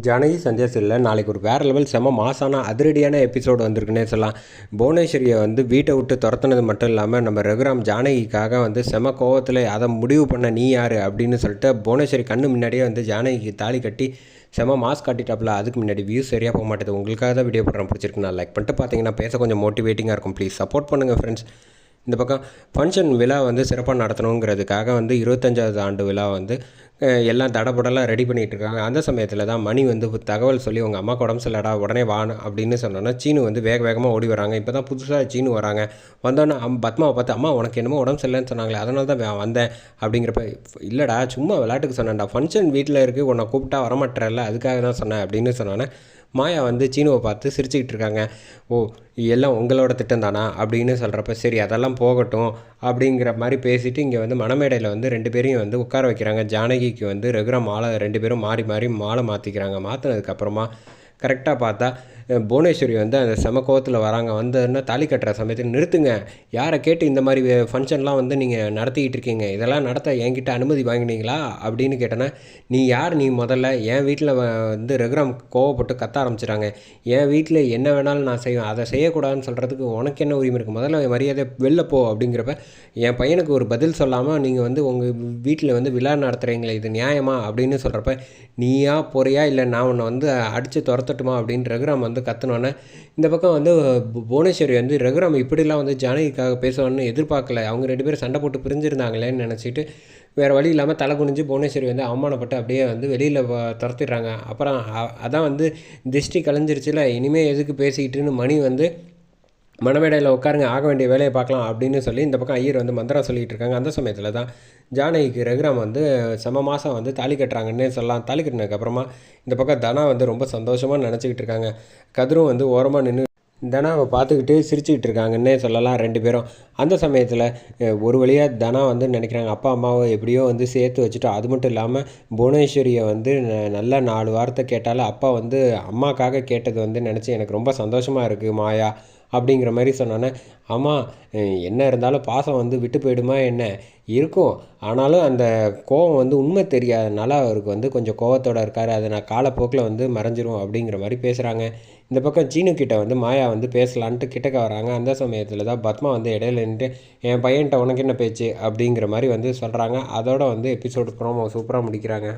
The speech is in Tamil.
ஜானகி சந்தியா இல்லை நாளைக்கு ஒரு வேறு லெவல் செம மாசான அதிரடியான எபிசோடு வந்திருக்குன்னே சொல்லலாம். புவனேஸ்வரியை வந்து வீட்டை விட்டு துரத்துனது மட்டும் இல்லாமல் நம்ம ரகுராம் ஜானகிக்காக வந்து செம கோவத்தில் அதை முடிவு பண்ண நீ யார்? அப்படின்னு சொல்லிட்டு புவனேஸ்வரி கண்ணு முன்னாடியே வந்து ஜானகிக்கு தாலி கட்டி செம மாஸ் காட்டிட்டாப்புல அதுக்கு முன்னாடி வியூஸ் சரியாக போக மாட்டேது. உங்களுக்காக தான் வீடியோ போடுறேன் பிடிச்சிருக்கு. நான் லைக் பண்ணிட்டு பார்த்தீங்கன்னா பேச கொஞ்சம் மோட்டிவேட்டிங்காக இருக்கும். ப்ளீஸ் சப்போர்ட் பண்ணுங்கள் ஃப்ரெண்ட்ஸ் இந்த பக்கம் ஃபங்க்ஷன் விழா வந்து சிறப்பாக நடத்தணுங்கிறதுக்காக வந்து இருபத்தஞ்சாவது ஆண்டு விழா வந்து எல்லாம் தடபுடலாம் ரெடி பண்ணிகிட்டு இருக்காங்க அந்த சமயத்தில் தான் மணி வந்து தகவல் சொல்லி உங்கள் அம்மாவுக்கு உடம்பு சரியில்லடா உடனே வான்னு அப்படின்னு சொன்னோன்னா சீனு வந்து வேக வேகமாக ஓடி வராங்க. இப்போ தான் புதுசாக சீனு வராங்க. வந்தோன்னே அம் பத்மாவை பார்த்து அம்மா உனக்கு என்னமோ உடம்பு சரியில்லைன்னு சொன்னாங்களே அதனால தான் வந்தேன் அப்படிங்கிறப்ப இல்லைடா சும்மா விளையாட்டுக்கு சொன்னேன்டா. ஃபங்க்ஷன் வீட்டில் இருக்குது உன்னை கூப்பிட்டா வரமாட்டேறல அதுக்காக தான் சொன்னேன் அப்படின்னு சொன்னோன்னே மாயா வந்து சீனுவை பார்த்து சிரிச்சுக்கிட்டு இருக்காங்க. ஓ எல்லாம் உங்களோட திட்டம் தானா? அப்படின்னு சொல்கிறப்ப சரி அதெல்லாம் போகட்டும். அப்படிங்கிற மாதிரி பேசிட்டு இங்கே வந்து மணமேடையில் வந்து ரெண்டு பேரையும் வந்து உட்கார வைக்கிறாங்க. ஜானகிக்கு வந்து ரெகுலர் மாலை ரெண்டு பேரும் மாறி மாறி மாலை மாற்றிக்கிறாங்க மாற்றினதுக்கப்புறமா கரெக்டாக பார்த்தா புவனேஸ்வரி வந்து அந்த செம கோவத்தில் வராங்க. வந்ததுன்னா தாலி கட்டுற சமயத்தில் நிறுத்துங்க. யாரை கேட்டு இந்த மாதிரி ஃபங்க்ஷன்லாம் வந்து நீங்கள் நடத்திக்கிட்டு இருக்கீங்க? இதெல்லாம் நடத்த என்கிட்ட அனுமதி வாங்கினீங்களா? அப்படின்னு கேட்டேன்னா நீ யார்? நீ முதல்ல. என் வீட்டில் வந்து ரெகுராம் கோவப்பட்டு கத்த ஆரம்பிச்சிட்டாங்க. என் வீட்டில் என்ன வேணாலும் நான் செய்வேன். அதை செய்யக்கூடாதுன்னு சொல்கிறதுக்கு உனக்கு என்ன உரிமை இருக்குது முதல்ல மரியாதை வெளில போ அப்படிங்கிறப்ப என் பையனுக்கு ஒரு பதில் சொல்லாமல் நீங்கள் வந்து உங்கள் வீட்டில் வந்து விழா நடத்துகிறீங்களே இது நியாயமா? அப்படின்னு சொல்கிறப்ப நீயா போறியா? இல்லை நான் உன்னை வந்து அடித்து துரத்தட்டுமா? அப்படின்னு ரகுராம் வந்து கத்துனோன்னே இந்த பக்கம் வந்து புவனேஸ்வரி வந்து ரகுராம் இப்படிலாம் வந்து ஜானகிக்காக பேசுவான்னு எதிர்பார்க்கல. அவங்க ரெண்டு பேரும் சண்டை போட்டு பிரிஞ்சிருந்தாங்களேன்னு நினச்சிட்டு வேறு வழி இல்லாமல் தலை குனிஞ்சு புவனேஸ்வரி வந்து அவமானப்பட்டு அப்படியே வந்து வெளியில் துரத்திடுறாங்க. அப்புறம் அதான் வந்து திருஷ்டி கலைஞ்சிருச்சுல இனிமேல் எதுக்கு பேசிக்கிட்டுன்னு மணி வந்து மணமேடையில் உட்காருங்க ஆக வேண்டிய வேலையை பார்க்கலாம் அப்படின்னு சொல்லி இந்த பக்கம் ஐயர் வந்து மந்திரம் சொல்லிகிட்டு இருக்காங்க. அந்த சமயத்தில் தான் ஜானகிக்கு ரகுராம் வந்து செம மாதம் வந்து தாலி கட்டுறாங்கன்னே சொல்லலாம். தாலி கட்டினதுக்கப்புறமா இந்த பக்கம் தனா வந்து ரொம்ப சந்தோஷமாக நினச்சிக்கிட்டு இருக்காங்க. கதிரும் வந்து ஓரமாக நின்று தனாவை பார்த்துக்கிட்டு சிரிச்சுக்கிட்டு இருக்காங்கன்னே சொல்லலாம் ரெண்டு பேரும். அந்த சமயத்தில் ஒரு வழியாக தனா வந்து நினைக்கிறாங்க அப்பா அம்மாவை எப்படியோ வந்து சேர்த்து வச்சுட்டோம். அது மட்டும் இல்லாமல் புவனேஸ்வரியை வந்து ந- நாலு வார்த்தை கேட்டாலும் அப்பா வந்து அம்மாக்காக கேட்டது வந்து நினச்சி எனக்கு ரொம்ப சந்தோஷமாக இருக்குது மாயா. அப்படிங்கிற மாதிரி சொன்னோன்னே ஆமாம் என்ன இருந்தாலும் பாசம் வந்து விட்டு போயிடுமா என்ன? இருக்கும். ஆனாலும் அந்த கோவம் வந்து உண்மை தெரியாதனால அவருக்கு வந்து கொஞ்சம் கோவத்தோட இருக்கார். அதை நான் காலப்போக்கில் வந்து மறைஞ்சிரும் அப்படிங்கிற மாதிரி பேசுகிறாங்க இந்த பக்கம் சீனு கிட்ட வந்து மாயா வந்து பேசலான்ட்டு கிட்டக்க வராங்க. அந்த சமயத்தில் தான் பத்மா வந்து இடையில நின்று என் பையன்கிட்ட உனக்கு என்ன பேச்சு? அப்படிங்கிற மாதிரி வந்து சொல்கிறாங்க அதோட வந்து எபிசோடு ப்ரோமோ சூப்பராக முடிக்கிறாங்க.